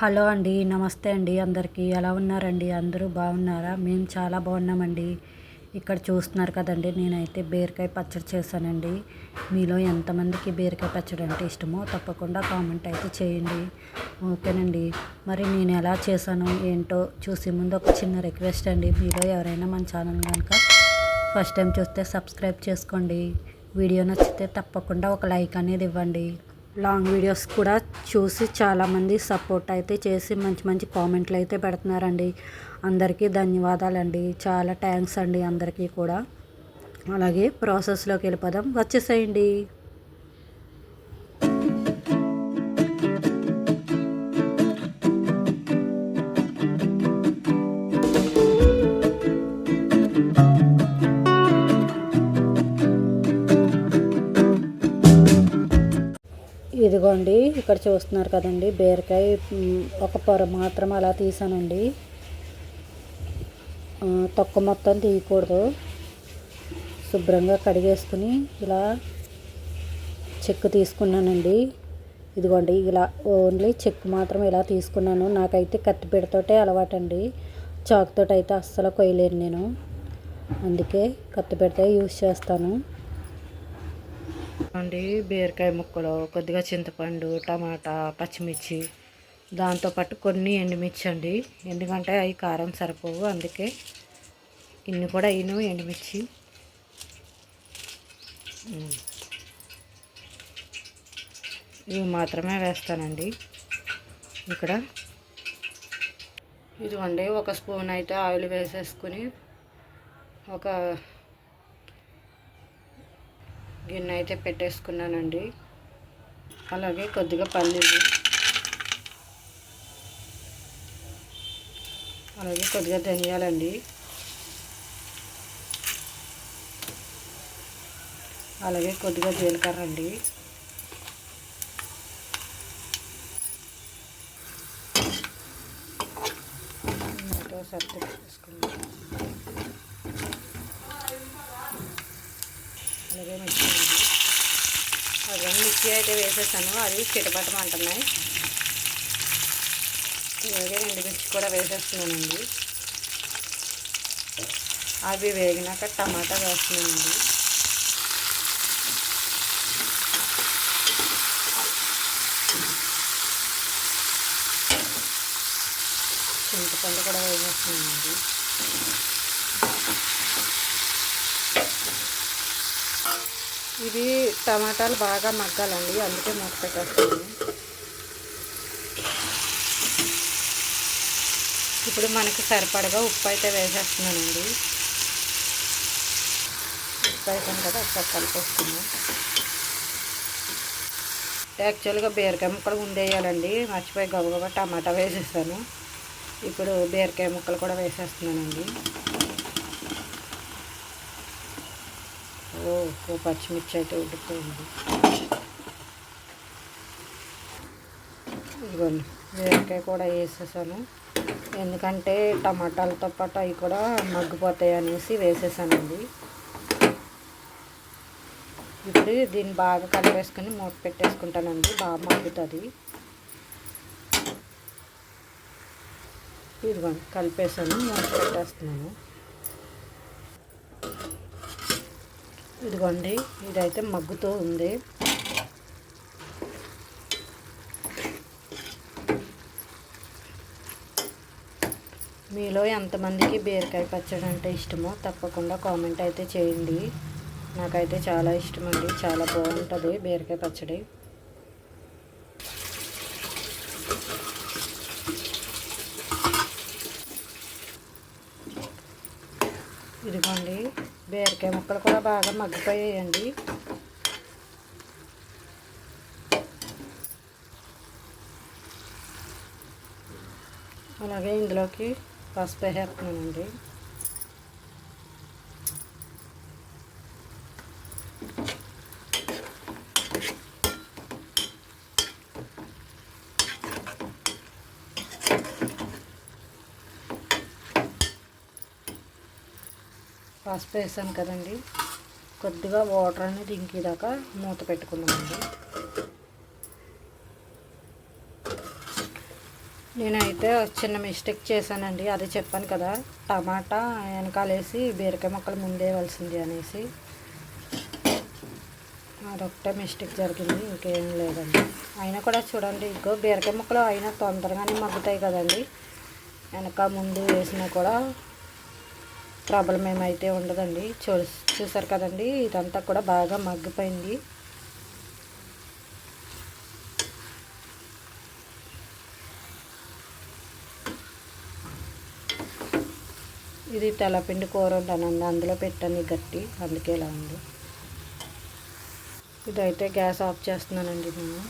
Hello అండి నమస్తే అండి అందరికీ. ఎలా ఉన్నారండి? అందరూ బాగున్నారా? మేము చాలా బాగున్నామండి. ఇక్కడ చూస్తున్నారు కదండి నేనైతే బీరకాయ పచ్చడి చేశానండి. మీలో ఎంతమందికి బీరకాయ పచ్చడి అంటే ఇష్టమో తప్పకుండా కామెంట్ అయితే చేయండి. ఓకేనండి. మరి నేను ఎలా చేశాను ఏంటో చూసే ముందు ఒక చిన్న రిక్వెస్ట్ అండి. మీలో ఎవరైనా మన ఛానల్ కనుక ఫస్ట్ టైం చూస్తే సబ్స్క్రైబ్ చేసుకోండి. వీడియో నచ్చితే తప్పకుండా ఒక లైక్ అనేది ఇవ్వండి. లాంగ్ వీడియోస్ కూడా చూసి చాలామంది సపోర్ట్ అయితే చేసి మంచి మంచి కామెంట్లు అయితే పెడుతున్నారండి. అందరికీ ధన్యవాదాలండి. చాలా థ్యాంక్స్ అండి అందరికీ కూడా. అలాగే ప్రాసెస్లోకి వెళ్ళిపోదాం. వచ్చేసేయండి. ఇదిగోండి ఇక్కడ చూస్తున్నారు కదండి బీరకాయ ఒక పొర మాత్రం అలా తీసానండి. తక్కువ తొక్క మొత్తం తీయకూడదు. శుభ్రంగా కడిగేసుకుని ఇలా చెక్కు తీసుకున్నానండి. ఇదిగోండి ఇలా ఓన్లీ చెక్కు మాత్రం ఇలా తీసుకున్నాను. నాకైతే కత్తిపీడతోటే అలవాటండి. చాకుతోటి అయితే అస్సలు కొయ్యలేను నేను. అందుకే కత్తిపీటతో యూస్ చేస్తాను. అండి బీరకాయ ముక్కలు కొద్దిగా చింతపండు టమాటా పచ్చిమిర్చి. దాంతోపాటు కొన్ని ఎండుమిర్చి అండి. ఎందుకంటే అవి కారం సరిపోవు అందుకే ఇన్ని కూడా అయిను ఎండుమిర్చి. ఇవి మాత్రమే వేస్తానండి. ఇక్కడ ఇదిగోండి ఒక స్పూన్ అయితే ఆయిల్ వేసేసుకుని ఒక గిన్నె అయితే పెట్టేసుకున్నానండి. అలాగే కొద్దిగా పల్లీలు. అలాగే కొద్దిగా ధనియాలండి. అలాగే కొద్దిగా జీలకర్ర అండి ఇంకా సర్ది అలాగే మిర్చి అదే మిర్చి అయితే వేసేసాను. అది చిటపటం అంటున్నాయి. అలాగే రెండు మిర్చి కూడా వేసేస్తున్నానండి. అవి వేగినాక టమాటా వేస్తున్నానండి. చింతపండు కూడా వేసేస్తున్నానండి. ఇది టమాటాలు బాగా మగ్గాలండి అందుకే మూత పెట్టేస్తాను. ఇప్పుడు మనకి సరిపడగా ఉప్పు అయితే వేసేస్తున్నానండి. ఉప్పు అయిపోయింది కదా ఒకసారి కలిపేస్తున్నాం యాక్చువల్గా బీరకాయ ముక్కలు ఉండేయాలండి మర్చిపోయి గబగబా టమాటా వేసేసాను. ఇప్పుడు బీరకాయ ముక్కలు కూడా వేసేస్తున్నానండి. ఓ ఓ పచ్చిమిర్చి అయితే ఉడుకుతుంది ఇదిగోండి వేరకాయ కూడా వేసేసాను. ఎందుకంటే టమాటాలతో పాటు అవి కూడా మగ్గిపోతాయి అనేసి వేసేసానండి. ఇప్పుడు దీన్ని బాగా కలిపేసుకొని మూత పెట్టేసుకుంటానండి బాగా మగ్గుతుంది. ఇదిగోండి కలిపేసాను మూత పెట్టేస్తున్నాను. ఇదిగోండి ఇదైతే మగ్గుతూ ఉంది. మీలో ఎంతమందికి బీరకాయ పచ్చడి అంటే ఇష్టమో తప్పకుండా కామెంట్ అయితే చేయండి. నాకైతే చాలా ఇష్టం అండి చాలా బాగుంటుంది బీరకాయ పచ్చడి. ఇదిగోండి బీరకాయ ముక్కలు కూడా బాగా మగ్గిపోయాయండి. అలాగే ఇందులోకి పసుపు వేసేస్తున్నానండి పసుపు వేసాను కదండి. కొద్దిగా వాటర్ అనేది ఇంకేదాకా మూత పెట్టుకున్నామండి నేనైతే చిన్న మిస్టేక్ చేశానండి. అది చెప్పాను కదా టమాటా వెనకాలేసి బీరకాయ ముక్కలు ముందేయవలసింది అనేసి. అదొకటే మిస్టేక్ జరిగింది ఇంకేం లేదండి. అయినా కూడా చూడండి ఇంకో బీరకాయ ముక్కలు అయినా తొందరగానే మగ్గుతాయి కదండి. వెనక ముందు వేసినా కూడా ప్రాబ్లం ఏమైతే ఉండదండి. చూ చూసారు కదండి ఇదంతా కూడా బాగా మగ్గిపోయింది. ఇది తెల్లపిండి కూర ఉంటానండి అందులో పెట్టాను గట్టి. అందుకే ఇలా ఉంది. ఇదైతే గ్యాస్ ఆఫ్ చేస్తున్నానండి నేను.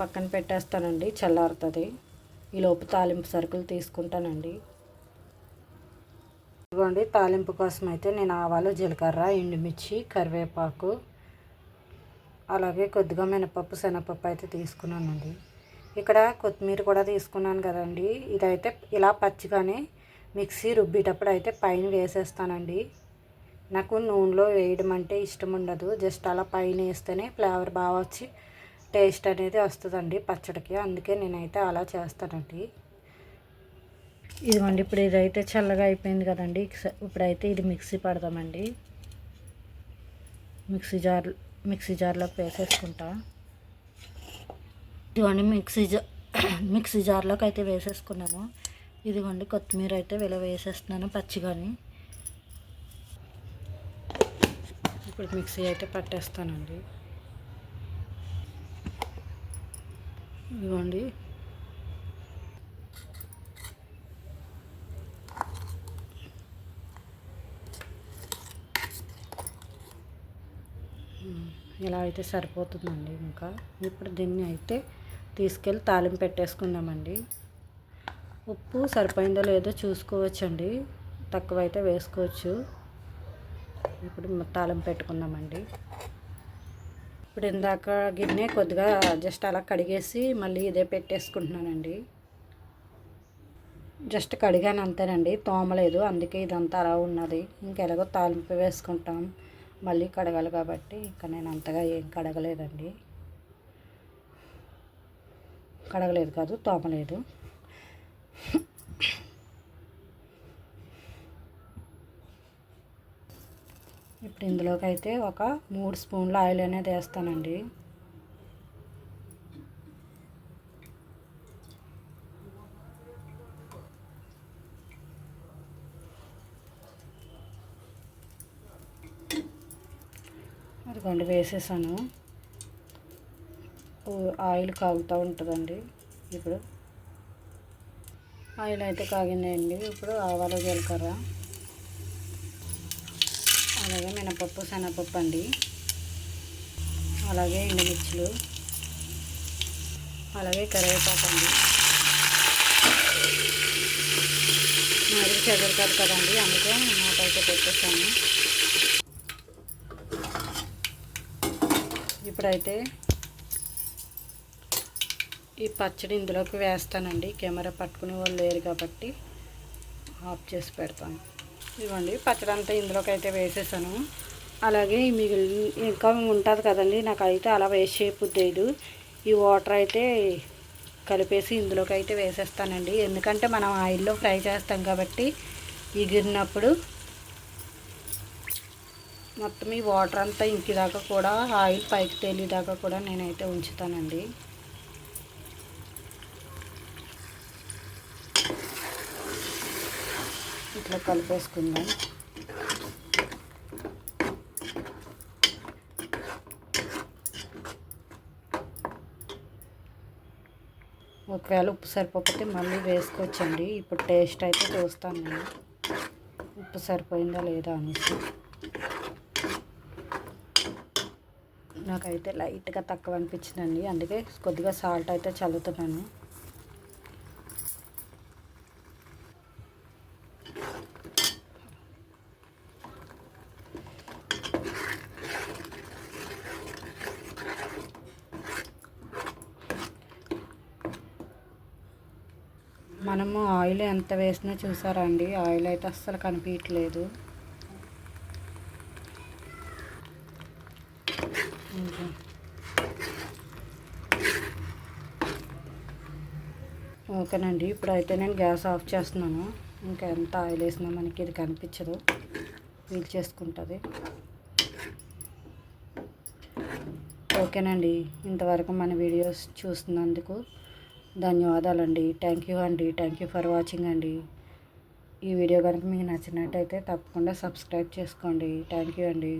పక్కన పెట్టేస్తానండి. చల్లారుతుంది. ఈలోపు తాలింపు సరుకులు తీసుకుంటానండి. ఇదిగోండి తాలింపు కోసం అయితే నేను ఆవాలు జీలకర్ర ఎండుమిర్చి కరివేపాకు అలాగే కొద్దిగా మినపప్పు శనగపప్పు అయితే తీసుకున్నానండి. ఇక్కడ కొత్తిమీర కూడా తీసుకున్నాను కదండి. ఇదైతే ఇలా పచ్చిగానే మిక్సీ రుబ్బేటప్పుడు అయితే పైన వేసేస్తానండి. నాకు నూనెలో వేయడం అంటే ఇష్టం ఉండదు. జస్ట్ అలా పైన వేస్తేనే ఫ్లేవర్ బాగా వచ్చి టేస్ట్ అనేది వస్తుందండి పచ్చడికి. అందుకే నేనైతే అలా చేస్తానండి. ఇదిగోండి ఇప్పుడు ఇదైతే చల్లగా అయిపోయింది కదండి. ఇప్పుడైతే ఇది మిక్సీ పడదామండి మిక్సీ జార్ మిక్సీ జార్లోకి వేసేసుకుంటా. ఇదిగోండి మిక్సీ జా మిక్సీ జార్లోకి అయితే వేసేసుకున్నాను. ఇదిగోండి కొత్తిమీర అయితే విల వేసేస్తున్నాను పచ్చిగాని. ఇప్పుడు మిక్సీ అయితే పట్టేస్తానండి. ఇదిగోండి. ఇలా అయితే సరిపోతుందండి ఇంకా. ఇప్పుడు దీన్ని అయితే తీసుకెళ్ళి తాలింపు పెట్టేసుకుందామండి. ఉప్పు సరిపోయిందో లేదో చూసుకోవచ్చండి. తక్కువైతే వేసుకోవచ్చు. ఇప్పుడు తాళం పెట్టుకుందామండి. ఇప్పుడు ఇందాక గిన్నె కొద్దిగా జస్ట్ అలా కడిగేసి మళ్ళీ ఇదే పెట్టేసుకుంటున్నానండి. జస్ట్ కడిగాను అంతేనండి. తోమలేదు. అందుకే ఇదంతా అలా ఉన్నది. ఇంకెలాగో తాలింపు వేసుకుంటాం. మళ్ళీ కడగాలి కాబట్టి ఇంకా నేను అంతగా ఏం కడగలేదండి. కడగలేదు కాదు తోమలేదు. ఇప్పుడు ఇందులోకి అయితే ఒక మూడు స్పూన్ల ఆయిల్ అనేది వేస్తానండి. అదిగోండి వేసేసాను. ఆయిల్ కాగుతూ ఉంటుందండి ఇప్పుడు. ఆయిల్ అయితే కాగిందండి. ఇప్పుడు ఆవాల జీలకర్ర అలాగే మినపప్పు శనగపప్పు అండి. అలాగే ఎండుమిర్చులు అలాగే కరివేపాకు అండి. మరి చెదరకాదు కదండి అందుకే నాకైతే పెట్టేస్తాను ఇప్పుడైతే ఈ పచ్చడి ఇందులోకి వేస్తానండి. కెమెరా పట్టుకునే వాళ్ళు లేరు కాబట్టి ఆఫ్ చేసి పెడతాను. ఇవ్వండి పచ్చడి అంతా ఇందులోకి అయితే వేసేసాను. అలాగే మిగిలి ఇంకా ఉంటుంది కదండి నాకు అయితే అలా వేస్ట్ చేయబుద్దేదు ఈ వాటర్ అయితే కలిపేసి ఇందులోకి అయితే వేసేస్తానండి. ఎందుకంటే మనం ఆయిల్లో ఫ్రై చేస్తాం కాబట్టి ఎగిరినప్పుడు మొత్తం ఈ వాటర్ అంతా ఇంకిదాకా కూడా ఆయిల్ పైకి తేలిదాకా కూడా నేనైతే ఉంచుతానండి. ఇట్లా కలిపేసుకుందాం. ఒకవేళ ఉప్పు సరిపోకపోతే మళ్ళీ వేసుకోవచ్చండి. ఇప్పుడు టేస్ట్ అయితే చూస్తాను నేను. ఉప్పు సరిపోయిందా లేదా అనేసి. నాకైతే లైట్గా తక్కువ అనిపించిందండి అందుకే కొద్దిగా సాల్ట్ అయితే చల్లుతున్నాను. మనము ఆయిల్ ఎంత వేసినా చూసారా అండి? ఆయిల్ అయితే అస్సలు కనిపించట్లేదు. ఓకేనండి ఇప్పుడైతే నేను గ్యాస్ ఆఫ్ చేస్తున్నాను. ఇంకా ఎంత ఆయిల్ వేసినా మనకి ఇది కనిపించదు. వీల్ చేసుకుంటుంది. ఓకేనండి ఇంతవరకు మన వీడియోస్ చూస్తున్నందుకు ధన్యవాదాలండి. థ్యాంక్ యూ అండి థ్యాంక్ యూ ఫర్ వాచింగ్ అండి. ఈ వీడియో కనుక మీకు నచ్చినట్టయితే తప్పకుండా సబ్స్క్రైబ్ చేసుకోండి. థ్యాంక్ యూ అండి.